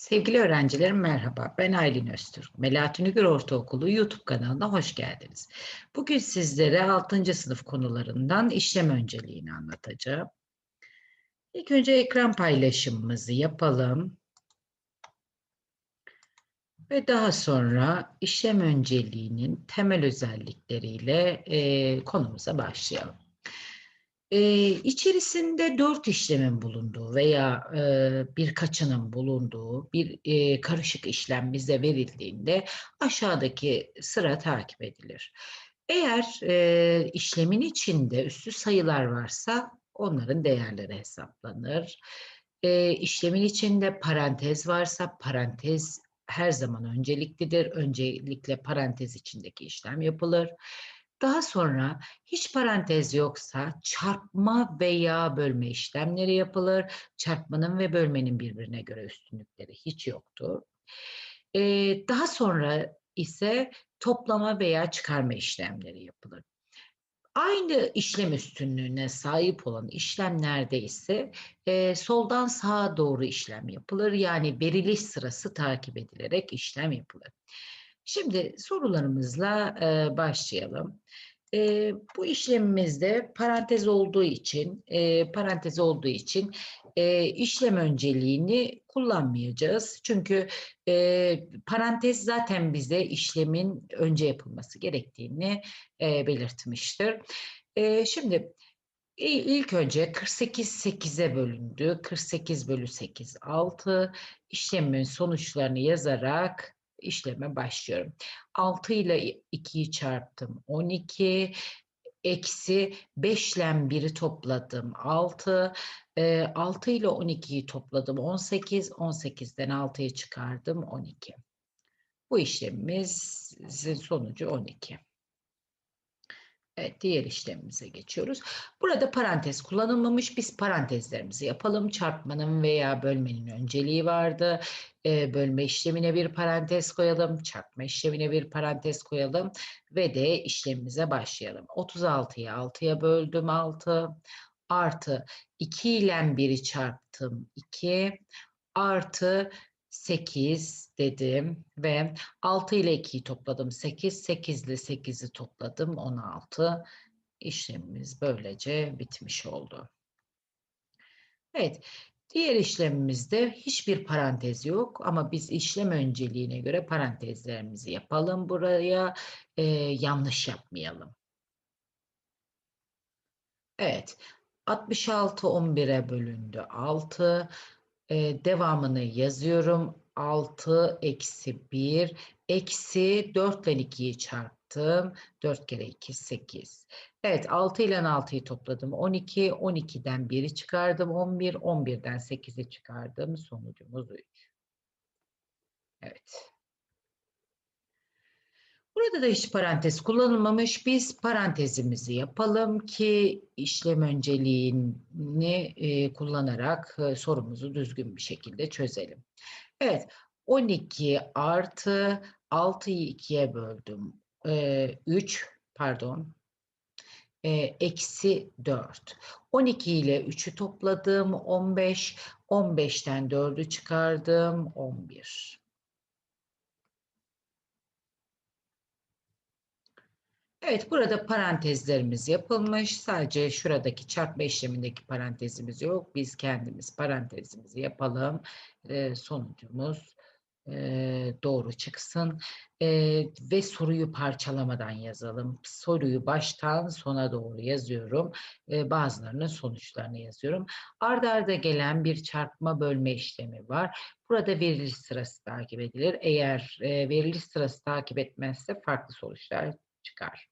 Sevgili öğrencilerim merhaba. Ben Aylin Öztürk. Melahat Ünügür Ortaokulu YouTube kanalına hoş geldiniz. Bugün sizlere 6. sınıf konularından işlem önceliğini anlatacağım. İlk önce ekran paylaşımımızı yapalım. Ve daha sonra işlem önceliğinin temel özellikleriyle e, konumuza başlayalım. Ee, içerisinde dört işlemin bulunduğu veya e, birkaçının bulunduğu bir e, karışık işlem bize verildiğinde aşağıdaki sıra takip edilir. Eğer e, işlemin içinde üstü sayılar varsa onların değerleri hesaplanır. E, işlemin içinde parantez varsa parantez her zaman önceliklidir. Öncelikle parantez içindeki işlem yapılır. Daha sonra hiç parantez yoksa çarpma veya bölme işlemleri yapılır. Çarpmanın ve bölmenin birbirine göre üstünlükleri hiç yoktur. Ee, daha sonra ise toplama veya çıkarma işlemleri yapılır. Aynı işlem üstünlüğüne sahip olan işlemlerde ise e, soldan sağa doğru işlem yapılır. Yani veriliş sırası takip edilerek işlem yapılır. Şimdi sorularımızla e, başlayalım. E, bu işlemimizde parantez olduğu için, e, parantez olduğu için e, işlem önceliğini kullanmayacağız. Çünkü e, parantez zaten bize işlemin önce yapılması gerektiğini e, belirtmiştir. E, şimdi ilk önce 48 8'e bölündü. 48 bölü 8 6. İşlemin sonuçlarını yazarak işleme başlıyorum. 6 ile 2'yi çarptım 12 eksi 5 ile 1'i topladım 6 e, 6 ile 12'yi topladım 18 18'den 6'yı çıkardım 12 bu işlemimizin sonucu 12 Evet, diğer işlemimize geçiyoruz. Burada parantez kullanılmamış. Biz parantezlerimizi yapalım. Çarpmanın veya bölmenin önceliği vardı. Ee, bölme işlemine bir parantez koyalım. Çarpma işlemine bir parantez koyalım. Ve de işlemimize başlayalım. 36'yı 6'ya böldüm 6. Artı 2 ile 1'i çarptım 2. Artı 8 dedim ve 6 ile 2'yi topladım 8, 8 ile 8'i topladım 16. İşlemimiz böylece bitmiş oldu. Evet, diğer işlemimizde hiçbir parantez yok ama biz işlem önceliğine göre parantezlerimizi yapalım buraya. Ee, yanlış yapmayalım. Evet, 66 11'e bölündü 6 e, devamını yazıyorum. 6 eksi 1 eksi 4 ile 2'yi çarptım. 4 kere 2 8. Evet 6 ile 6'yı topladım. 12. 12'den 1'i çıkardım. 11. 11'den 8'i çıkardım. Sonucumuz 3. Evet. Burada da hiç parantez kullanılmamış. Biz parantezimizi yapalım ki işlem önceliğini e, kullanarak e, sorumuzu düzgün bir şekilde çözelim. Evet, 12 artı 6'yı 2'ye böldüm. E, 3, pardon, e, eksi 4. 12 ile 3'ü topladım, 15. 15'ten 4'ü çıkardım, 11. Evet, burada parantezlerimiz yapılmış. Sadece şuradaki çarpma işlemindeki parantezimiz yok. Biz kendimiz parantezimizi yapalım. Ee, sonucumuz e, doğru çıksın. E, ve soruyu parçalamadan yazalım. Soruyu baştan sona doğru yazıyorum. E, bazılarının sonuçlarını yazıyorum. Arda arda gelen bir çarpma bölme işlemi var. Burada veriliş sırası takip edilir. Eğer e, veriliş sırası takip etmezse farklı sonuçlar çıkar.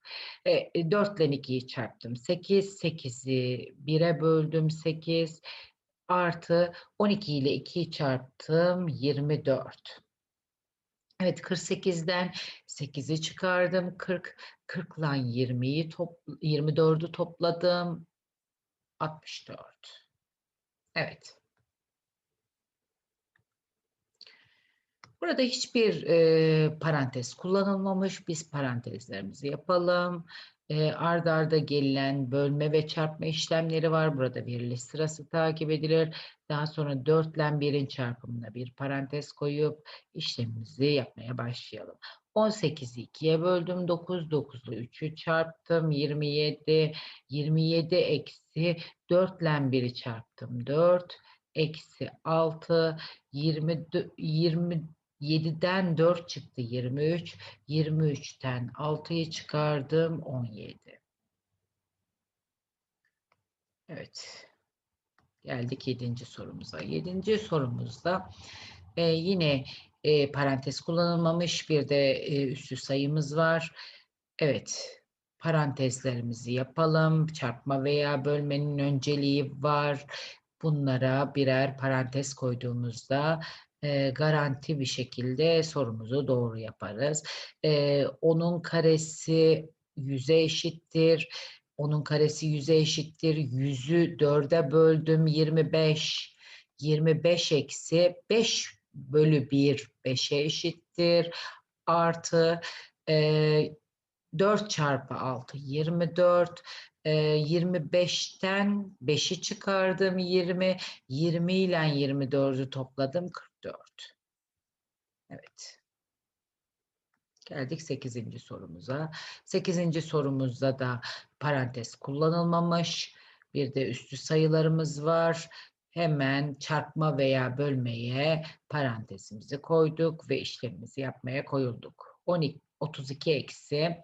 E, 4 ile 2'yi çarptım. 8, 8'i 1'e böldüm 8 artı 12 ile 2'yi çarptım 24. Evet 48'den 8'i çıkardım 40. 40 ile 20'yi top, 24'ü topladım 64. Evet. Burada hiçbir e, parantez kullanılmamış. Biz parantezlerimizi yapalım. E, arda arda gelen bölme ve çarpma işlemleri var. Burada veriliş sırası takip edilir. Daha sonra 4 ile 1'in çarpımına bir parantez koyup işlemimizi yapmaya başlayalım. 18'i 2'ye böldüm. 9, 9'u 3'ü çarptım. 27, 27 eksi 4 ile 1'i çarptım. 4, eksi 6, 20, 20 7'den 4 çıktı 23. 23'ten 6'yı çıkardım 17. Evet. Geldik 7. sorumuza. 7. sorumuzda e, yine e, parantez kullanılmamış bir de e, üstü sayımız var. Evet. Parantezlerimizi yapalım. Çarpma veya bölmenin önceliği var. Bunlara birer parantez koyduğumuzda e, garanti bir şekilde sorumuzu doğru yaparız. E, onun karesi 100'e eşittir. Onun karesi 100'e eşittir. 100'ü 4'e böldüm 25. 25 eksi 5 bölü 1 5'e eşittir. Artı e, 4 çarpı 6 24. 25'ten 5'i çıkardım 20. 20 ile 24'ü topladım 44. Evet. Geldik 8. sorumuza. 8. sorumuzda da parantez kullanılmamış. Bir de üstü sayılarımız var. Hemen çarpma veya bölmeye parantezimizi koyduk ve işlemimizi yapmaya koyulduk. 12 32 eksi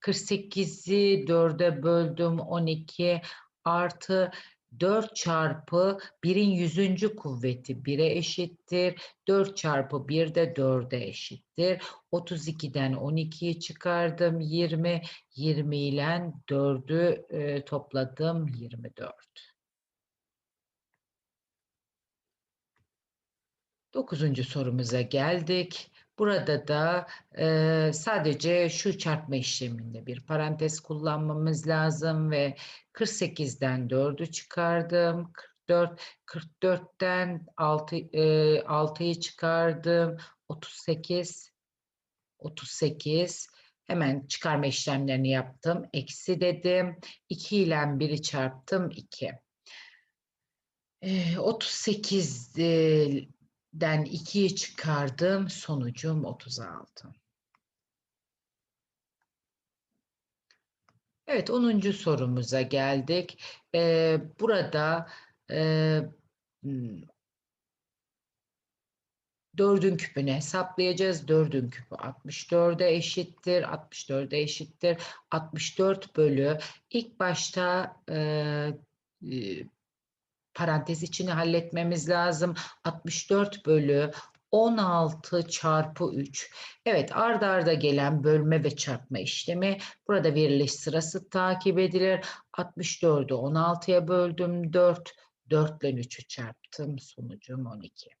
48'i 4'e böldüm 12 artı 4 çarpı 1'in 100. kuvveti 1'e eşittir. 4 çarpı 1 de 4'e eşittir. 32'den 12'yi çıkardım 20. 20 ile 4'ü e, topladım 24. Dokuzuncu sorumuza geldik. Burada da e, sadece şu çarpma işleminde bir parantez kullanmamız lazım ve 48'den 4'ü çıkardım. 44, 44'ten 6, e, 6'yı çıkardım. 38, 38. Hemen çıkarma işlemlerini yaptım. Eksi dedim. 2 ile 1'i çarptım. 2. E, 38 e, den 2'yi çıkardım. Sonucum 36. Evet 10. sorumuza geldik. Ee, burada e, hmm, dördün küpünü hesaplayacağız. Dördün küpü 64'e eşittir. 64'e eşittir. 64 bölü ilk başta e, e parantez içini halletmemiz lazım. 64 bölü 16 çarpı 3. Evet ardarda arda gelen bölme ve çarpma işlemi burada veriliş sırası takip edilir. 64'ü 16'ya böldüm 4. 4 ile 3'ü çarptım. Sonucum 12.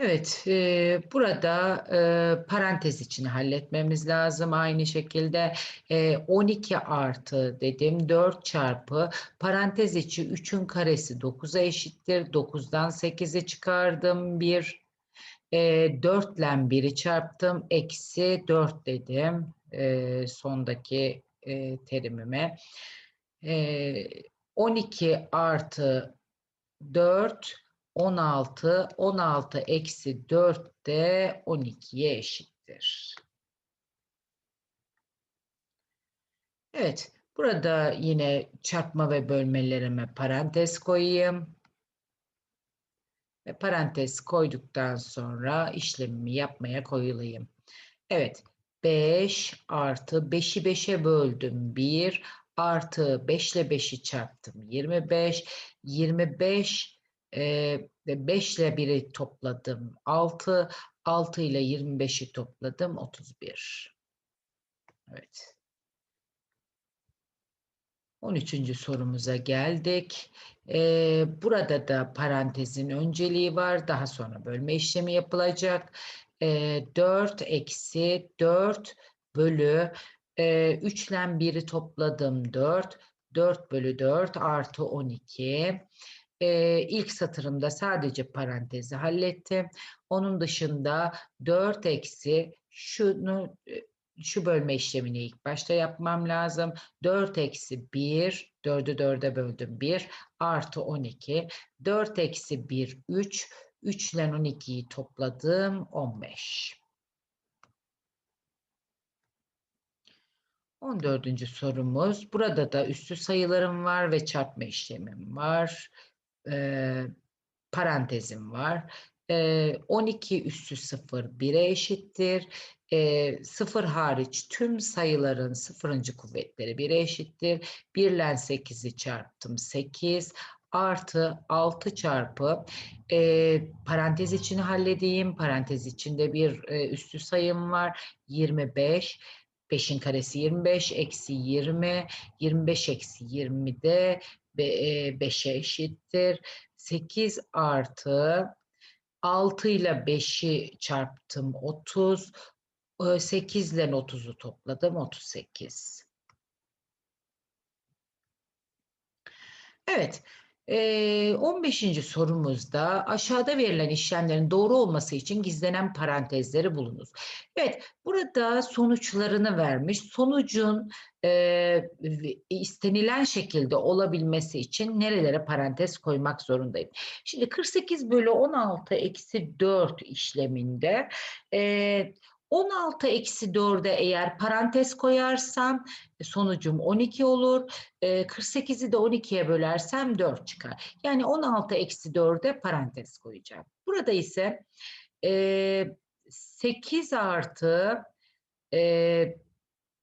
Evet, e, burada e, parantez içini halletmemiz lazım. Aynı şekilde e, 12 artı dedim 4 çarpı parantez içi 3'ün karesi 9'a eşittir. 9'dan 8'i çıkardım 1. E, 4 ile 1'i çarptım. Eksi 4 dedim e, sondaki e, terimime. E, 12 artı 4 16, 16 eksi 4 de 12'ye eşittir. Evet, burada yine çarpma ve bölmelerime parantez koyayım. Ve parantez koyduktan sonra işlemimi yapmaya koyulayım. Evet, 5 artı 5'i 5'e böldüm 1 artı 5 ile 5'i çarptım 25. 25 e, 5 ile 1'i topladım 6, 6 ile 25'i topladım 31. Evet. 13. sorumuza geldik. Ee, burada da parantezin önceliği var. Daha sonra bölme işlemi yapılacak. Ee, 4 eksi 4 bölü e, 3 ile 1'i topladım 4. 4 bölü 4 artı 12. e, ilk satırımda sadece parantezi hallettim. Onun dışında 4 eksi şunu e, şu bölme işlemini ilk başta yapmam lazım. 4 eksi 1, 4'ü 4'e böldüm 1, artı 12. 4 eksi 1, 3, 3 ile 12'yi topladım 15. 14. sorumuz. Burada da üstü sayılarım var ve çarpma işlemim var. Ee, parantezim var. Ee, 12 üstü 0 1'e eşittir. Ee, 0 hariç tüm sayıların sıfırıncı kuvvetleri 1'e eşittir. 1 ile 8'i çarptım 8 artı 6 çarpı e, parantez içini halledeyim. Parantez içinde bir e, üstü sayım var. 25 5'in karesi 25 eksi 20 25 eksi 20 de 5'e eşittir. 8 artı 6 ile 5'i çarptım 30. 8 ile 30'u topladım 38. Evet. 15. sorumuzda aşağıda verilen işlemlerin doğru olması için gizlenen parantezleri bulunuz. Evet, burada sonuçlarını vermiş. Sonucun e, istenilen şekilde olabilmesi için nerelere parantez koymak zorundayım. Şimdi 48 bölü 16 eksi 4 işleminde e, 16 eksi 4'e eğer parantez koyarsam e, sonucum 12 olur. 48'i de 12'ye bölersem 4 çıkar. Yani 16 eksi 4'e parantez koyacağım. Burada ise 8 artı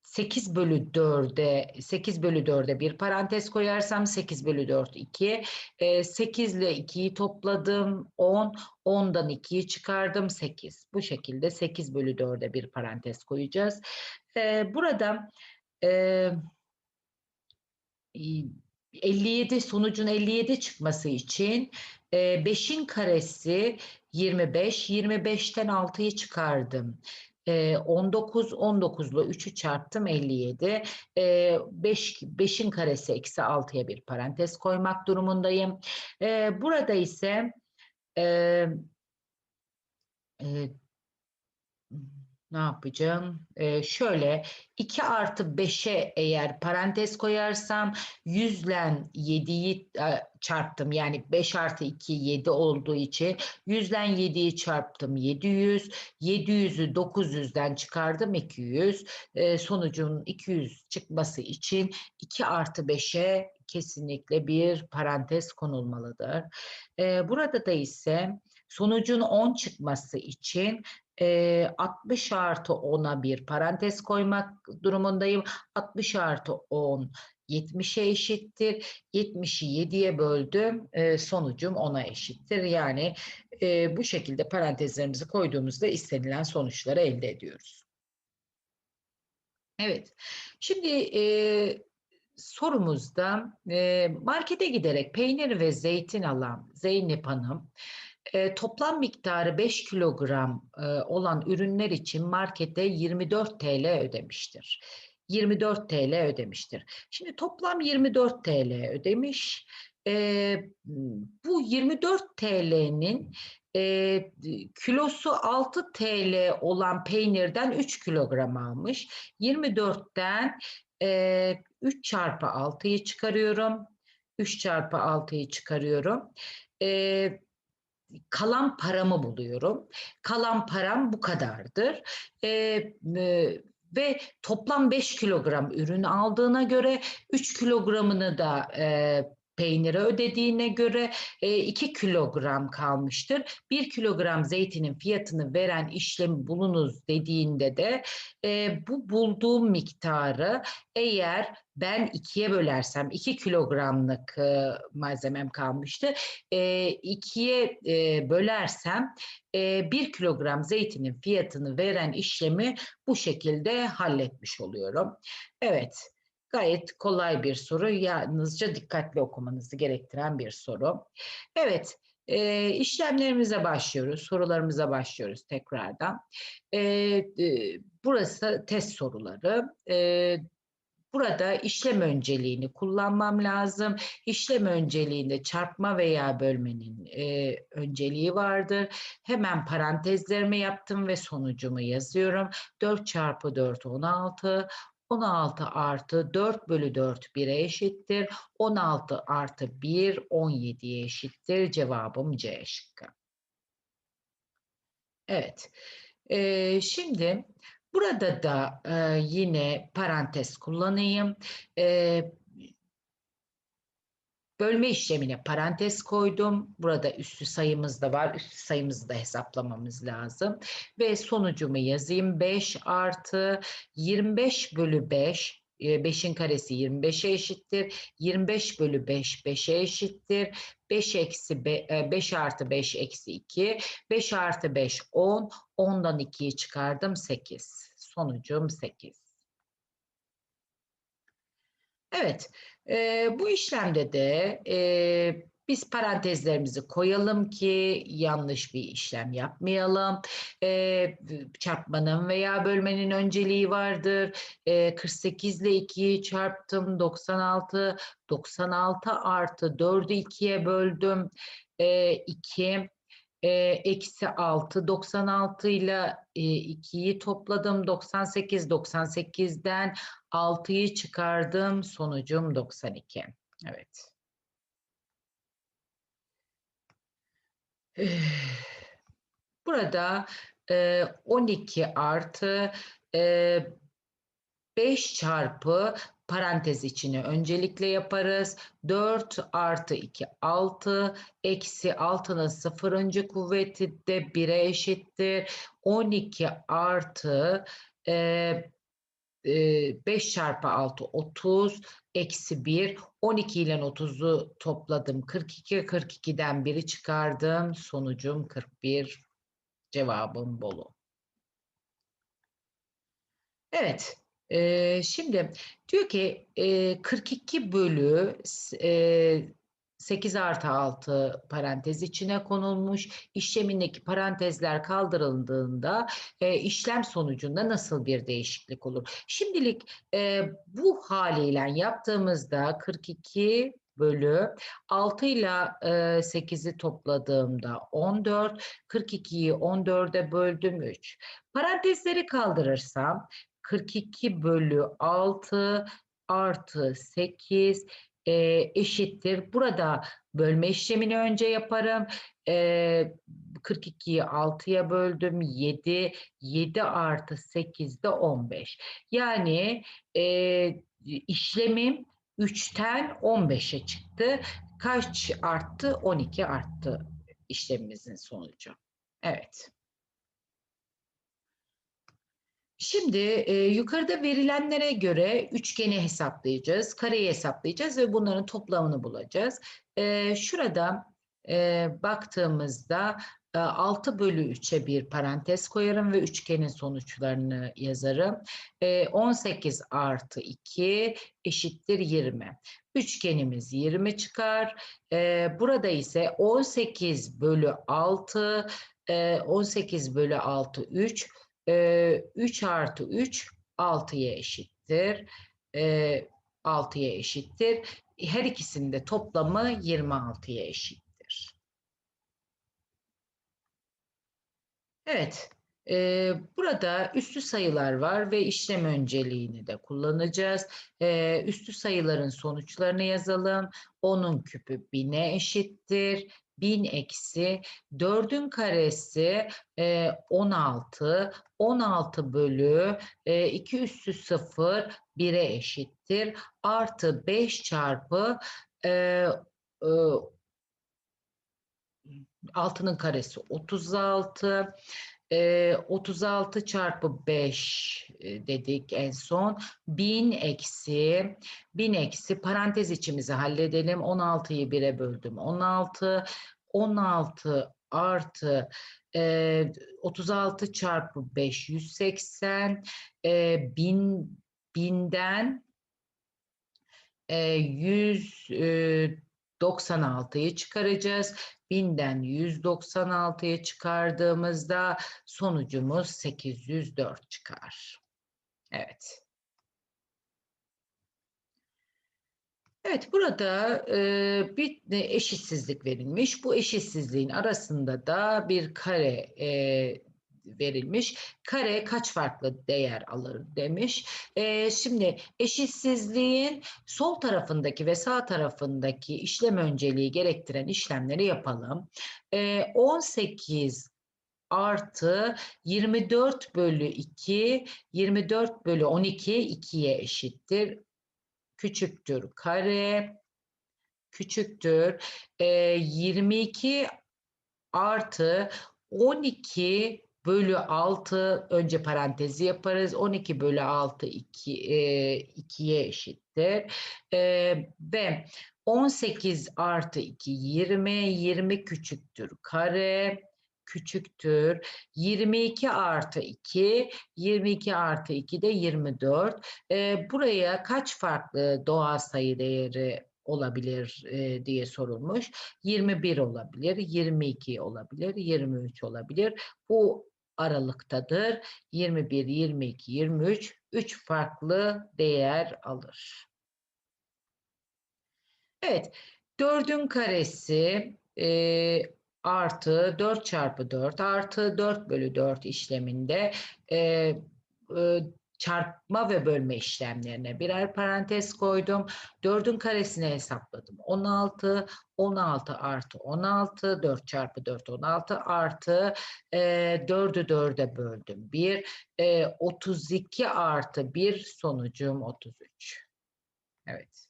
8 bölü 4'e 8 bölü 4'e bir parantez koyarsam 8 bölü 4 2. E, 8 ile 2'yi topladım 10. 10'dan 2'yi çıkardım 8. Bu şekilde 8 bölü 4'e bir parantez koyacağız. E, burada e, 57 sonucun 57 çıkması için 5'in karesi 25. 25'ten 6'yı çıkardım. 19, 19 ile 3'ü çarptım 57. 5, 5'in karesi eksi 6'ya bir parantez koymak durumundayım. Burada ise ne yapacağım? Ee, şöyle 2 artı 5'e eğer parantez koyarsam 100 ile 7'yi çarptım. Yani 5 artı 2 7 olduğu için 100 ile 7'yi çarptım 700. 700'ü 900'den çıkardım 200. Ee, sonucun 200 çıkması için 2 artı 5'e kesinlikle bir parantez konulmalıdır. Ee, burada da ise sonucun 10 çıkması için e, 60 artı 10'a bir parantez koymak durumundayım. 60 artı 10 70'e eşittir. 70'i 7'ye böldüm. Sonucum 10'a eşittir. Yani bu şekilde parantezlerimizi koyduğumuzda istenilen sonuçları elde ediyoruz. Evet. Şimdi sorumuzda markete giderek peynir ve zeytin alan Zeynep Hanım e, toplam miktarı 5 kilogram e, olan ürünler için markete 24 TL ödemiştir. 24 TL ödemiştir. Şimdi toplam 24 TL ödemiş. E, bu 24 TL'nin e, kilosu 6 TL olan peynirden 3 kilogram almış. 24'ten e, 3 çarpı 6'yı çıkarıyorum. 3 çarpı 6'yı çıkarıyorum. E, kalan paramı buluyorum. Kalan param bu kadardır. E, e, ve toplam 5 kilogram ürün aldığına göre 3 kilogramını da e, peynire ödediğine göre e, 2 kilogram kalmıştır. 1 kilogram zeytinin fiyatını veren işlemi bulunuz dediğinde de e, bu bulduğum miktarı eğer ben ikiye bölersem 2 kilogramlık e, malzemem kalmıştı. E, ikiye e, bölersem e, 1 kilogram zeytinin fiyatını veren işlemi bu şekilde halletmiş oluyorum. Evet. Gayet kolay bir soru. Yalnızca dikkatli okumanızı gerektiren bir soru. Evet, e, işlemlerimize başlıyoruz. Sorularımıza başlıyoruz tekrardan. E, e, burası test soruları. E, Burada işlem önceliğini kullanmam lazım. İşlem önceliğinde çarpma veya bölmenin e, önceliği vardır. Hemen parantezlerimi yaptım ve sonucumu yazıyorum. 4 çarpı 4 16. 16 artı 4 bölü 4 1'e eşittir. 16 artı 1 17'ye eşittir. Cevabım C şıkkı. Evet. Ee, şimdi burada da e, yine parantez kullanayım. Ee, bölme işlemine parantez koydum. Burada üstü sayımız da var. Üstü sayımızı da hesaplamamız lazım. Ve sonucumu yazayım. 5 artı 25 bölü 5 5'in karesi 25'e eşittir. 25 bölü 5 5'e eşittir. 5 eksi 5 artı 5 eksi 2. 5 artı 5 10. 10'dan 2'yi çıkardım 8. Sonucum 8. Evet. E, bu işlemde de e, biz parantezlerimizi koyalım ki yanlış bir işlem yapmayalım. E, çarpmanın veya bölmenin önceliği vardır. E, 48 ile 2'yi çarptım 96. 96 artı 4'ü 2'ye böldüm. E, 2 e, eksi 6 96 ile 2'yi topladım 98 98'den 6'yı çıkardım sonucum 92 evet Burada 12 artı 5 çarpı parantez içini öncelikle yaparız. 4 artı 2 6 eksi 6'nın sıfırıncı kuvveti de 1'e eşittir. 12 artı 5 çarpı 6 30 eksi 1 12 ile 30'u topladım. 42 42'den 1'i çıkardım. Sonucum 41 cevabım Bolu. Evet e, şimdi diyor ki e, 42 bölü e, 8 artı 6 parantez içine konulmuş. İşlemindeki parantezler kaldırıldığında e, işlem sonucunda nasıl bir değişiklik olur? Şimdilik e, bu haliyle yaptığımızda 42 bölü 6 ile 8'i topladığımda 14, 42'yi 14'e böldüm 3. Parantezleri kaldırırsam 42 bölü 6 artı 8 e, eşittir. Burada bölme işlemini önce yaparım. E, 42'yi 6'ya böldüm. 7. 7 artı 8 de 15. Yani e, işlemim 3'ten 15'e çıktı. Kaç arttı? 12 arttı işlemimizin sonucu. Evet. Şimdi e, yukarıda verilenlere göre üçgeni hesaplayacağız, kareyi hesaplayacağız ve bunların toplamını bulacağız. E, şurada e, baktığımızda e, 6 bölü 3'e bir parantez koyarım ve üçgenin sonuçlarını yazarım. E, 18 artı 2 eşittir 20. Üçgenimiz 20 çıkar. E, burada ise 18 bölü 6, e, 18 bölü 6 3 3 artı 3 6'ya eşittir. 6'ya eşittir. Her ikisinin de toplamı 26'ya eşittir. Evet. Ee, burada üstü sayılar var ve işlem önceliğini de kullanacağız. Ee, üstü sayıların sonuçlarını yazalım. 10'un küpü 1000'e eşittir. 1000 eksi 4'ün karesi e, 16. 16 bölü e, 2 üssü 0 1'e eşittir. Artı 5 çarpı e, e, 6'nın karesi 36. E, 36 çarpı 5 e, dedik en son. 1000 eksi 1000 eksi parantez içimizi halledelim. 16'yı 1'e böldüm. 16 16 artı e, 36 çarpı 5 180 e, bin, binden e, 196'yı çıkaracağız. Binden 196'yı çıkardığımızda sonucumuz 804 çıkar. Evet. Evet, burada e, bir eşitsizlik verilmiş. Bu eşitsizliğin arasında da bir kare e, verilmiş. Kare kaç farklı değer alır demiş. E, şimdi eşitsizliğin sol tarafındaki ve sağ tarafındaki işlem önceliği gerektiren işlemleri yapalım. E, 18 artı 24 bölü 2, 24 bölü 12 2'ye eşittir küçüktür kare küçüktür e, 22 artı 12 bölü 6 önce parantezi yaparız 12 bölü 6 2, e, 2'ye eşittir e, ve 18 artı 2 20 20 küçüktür kare küçüktür. 22 artı 2, 22 artı 2 de 24. E, buraya kaç farklı doğal sayı değeri olabilir e, diye sorulmuş. 21 olabilir, 22 olabilir, 23 olabilir. Bu aralıktadır. 21, 22, 23 3 farklı değer alır. Evet, 4'ün karesi e, artı 4 çarpı 4 artı 4 bölü 4 işleminde e, e, çarpma ve bölme işlemlerine birer parantez koydum. 4'ün karesini hesapladım. 16, 16 artı 16, 4 çarpı 4 16 artı e, 4'ü 4'e böldüm. 1, e, 32 artı 1 sonucum 33. Evet.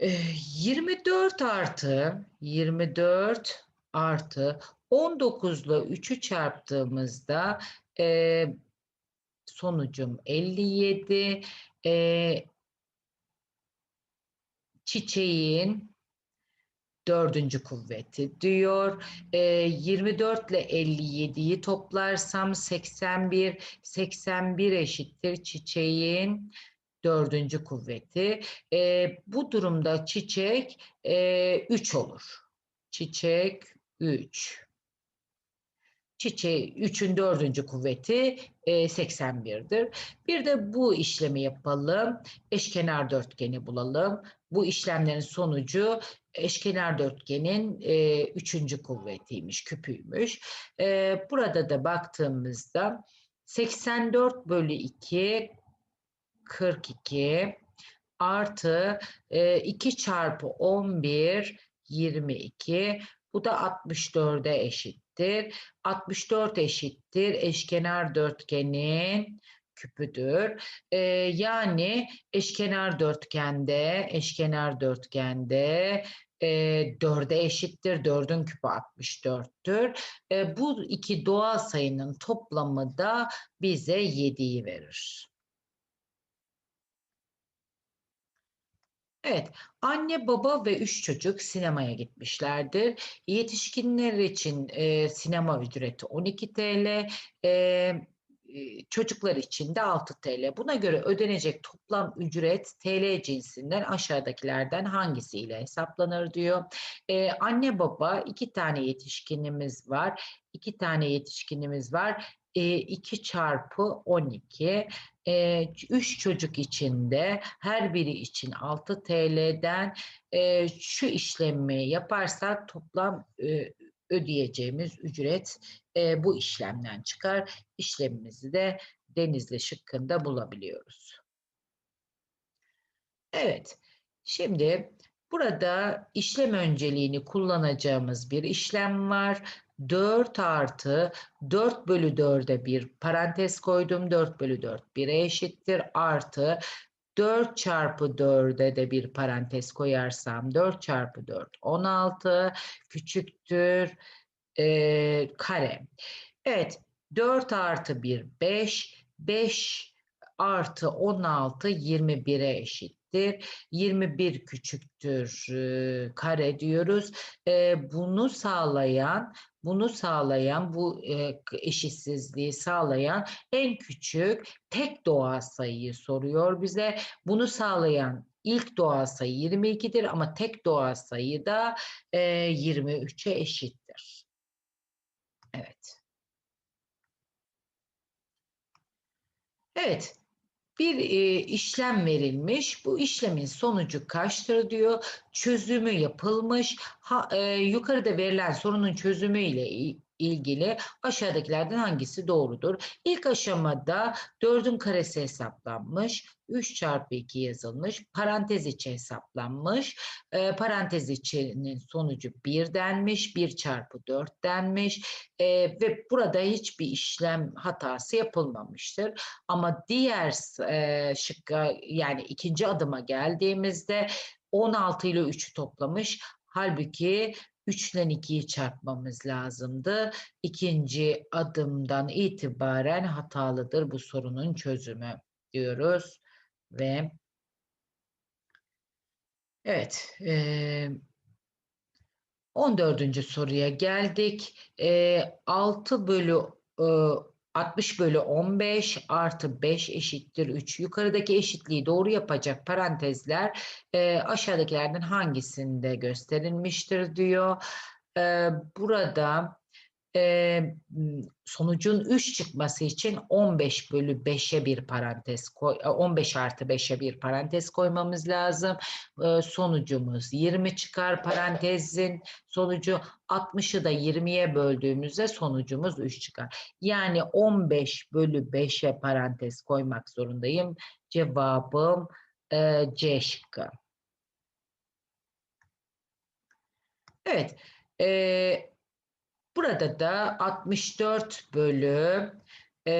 24 artı 24 artı 19 ile 3'ü çarptığımızda e, sonucum 57. E, çiçeğin dördüncü kuvveti diyor. E, 24 ile 57'yi toplarsam 81, 81 eşittir çiçeğin dördüncü kuvveti. E, bu durumda çiçek 3 e, olur. Çiçek 3. Çiçeği 3'ün dördüncü kuvveti e, 81'dir. Bir de bu işlemi yapalım. Eşkenar dörtgeni bulalım. Bu işlemlerin sonucu eşkenar dörtgenin e, üçüncü kuvvetiymiş, küpüymüş. E, burada da baktığımızda 84 bölü 2 42 artı e, 2 çarpı 11 22 bu da 64'e eşittir. 64 eşittir eşkenar dörtgenin küpüdür. Ee, yani eşkenar dörtgende eşkenar dörtgende e, 4'e eşittir. 4'ün küpü 64'tür. E, bu iki doğal sayının toplamı da bize 7'yi verir. Evet, anne, baba ve üç çocuk sinemaya gitmişlerdir. Yetişkinler için e, sinema ücreti 12 TL, e, çocuklar için de 6 TL. Buna göre ödenecek toplam ücret TL cinsinden aşağıdakilerden hangisiyle hesaplanır diyor. Ee, anne baba iki tane yetişkinimiz var. İki tane yetişkinimiz var. Ee, 2 çarpı 12 e, 3 çocuk için de her biri için 6 TL'den e, şu işlemi yaparsak toplam e, ödeyeceğimiz ücret e, bu işlemden çıkar. İşlemimizi de Denizli şıkkında bulabiliyoruz. Evet, şimdi burada işlem önceliğini kullanacağımız bir işlem var. 4 artı 4 bölü 4'e bir parantez koydum. 4 bölü 4 1'e eşittir. Artı 4 çarpı 4'e de bir parantez koyarsam 4 çarpı 4 16 küçüktür e, kare. Evet 4 artı 1 5 5 artı 16 21'e eşittir. 21 küçüktür e, kare diyoruz. E, bunu sağlayan bunu sağlayan, bu e, eşitsizliği sağlayan en küçük tek doğal sayıyı soruyor bize. Bunu sağlayan ilk doğal sayı 22'dir ama tek doğal sayı da e, 23'e eşittir. Evet. Evet. Bir e, işlem verilmiş. Bu işlemin sonucu kaçtır diyor. Çözümü yapılmış. Ha, e, yukarıda verilen sorunun çözümü ile ilgili aşağıdakilerden hangisi doğrudur? İlk aşamada 4'ün karesi hesaplanmış. 3 çarpı 2 yazılmış. Parantez içi hesaplanmış. E, parantez içinin sonucu 1 denmiş. 1 çarpı 4 denmiş. E, ve burada hiçbir işlem hatası yapılmamıştır. Ama diğer e, şıkka yani ikinci adıma geldiğimizde 16 ile 3'ü toplamış. Halbuki 3 ile 2'yi çarpmamız lazımdı. İkinci adımdan itibaren hatalıdır bu sorunun çözümü diyoruz. Ve evet e, 14. soruya geldik. E, 6 bölü e, 60 bölü 15 artı 5 eşittir 3. Yukarıdaki eşitliği doğru yapacak parantezler e, aşağıdakilerden hangisinde gösterilmiştir diyor. E, burada e, sonucun 3 çıkması için 15 bölü 5'e bir parantez koy, 15 artı 5'e bir parantez koymamız lazım. E, sonucumuz 20 çıkar parantezin sonucu 60'ı da 20'ye böldüğümüzde sonucumuz 3 çıkar. Yani 15 bölü 5'e parantez koymak zorundayım. Cevabım e, C şıkkı. Evet. E, Burada da 64 bölü e,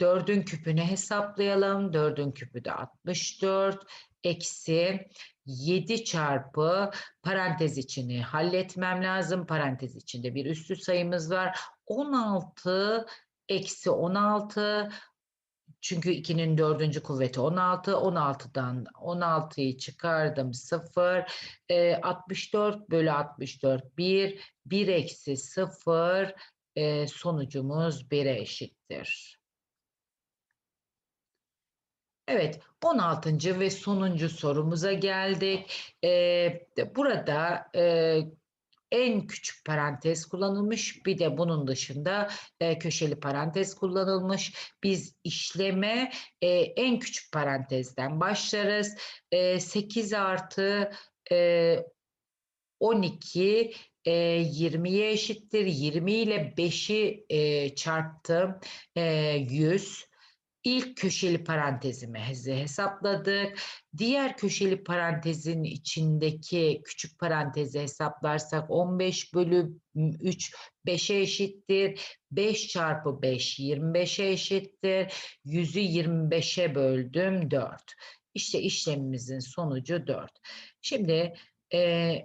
4'ün küpünü hesaplayalım. 4'ün küpü de 64 eksi 7 çarpı parantez içini halletmem lazım. Parantez içinde bir üstü sayımız var. 16 eksi 16 çünkü 2'nin dördüncü kuvveti 16. 16'dan 16'yı çıkardım 0. E, 64 bölü 64 1. 1 eksi 0 e, sonucumuz 1'e eşittir. Evet 16. ve sonuncu sorumuza geldik. Ee, burada e, en küçük parantez kullanılmış. Bir de bunun dışında e, köşeli parantez kullanılmış. Biz işleme e, en küçük parantezden başlarız. E, 8 artı e, 12 e, 20'ye eşittir. 20 ile 5'i e, çarptım. E, 100 ilk köşeli parantezimi hesapladık. Diğer köşeli parantezin içindeki küçük parantezi hesaplarsak 15 bölü 3 5'e eşittir. 5 çarpı 5 25'e eşittir. 100'ü 25'e böldüm 4. İşte işlemimizin sonucu 4. Şimdi e,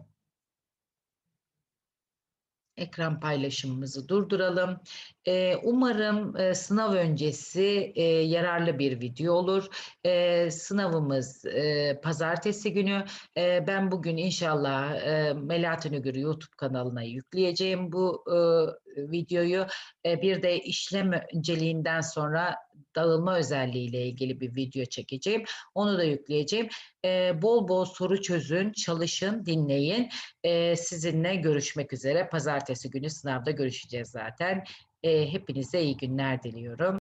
ekran paylaşımımızı durduralım. Ee, umarım e, sınav öncesi e, yararlı bir video olur. E, sınavımız e, pazartesi günü. E, ben bugün inşallah e, Melahat Ünügür YouTube kanalına yükleyeceğim bu e, videoyu. E, bir de işlem önceliğinden sonra dağılma özelliği ile ilgili bir video çekeceğim. Onu da yükleyeceğim. E, bol bol soru çözün, çalışın, dinleyin. E, sizinle görüşmek üzere. Pazartesi günü sınavda görüşeceğiz zaten. Hepinize iyi günler diliyorum.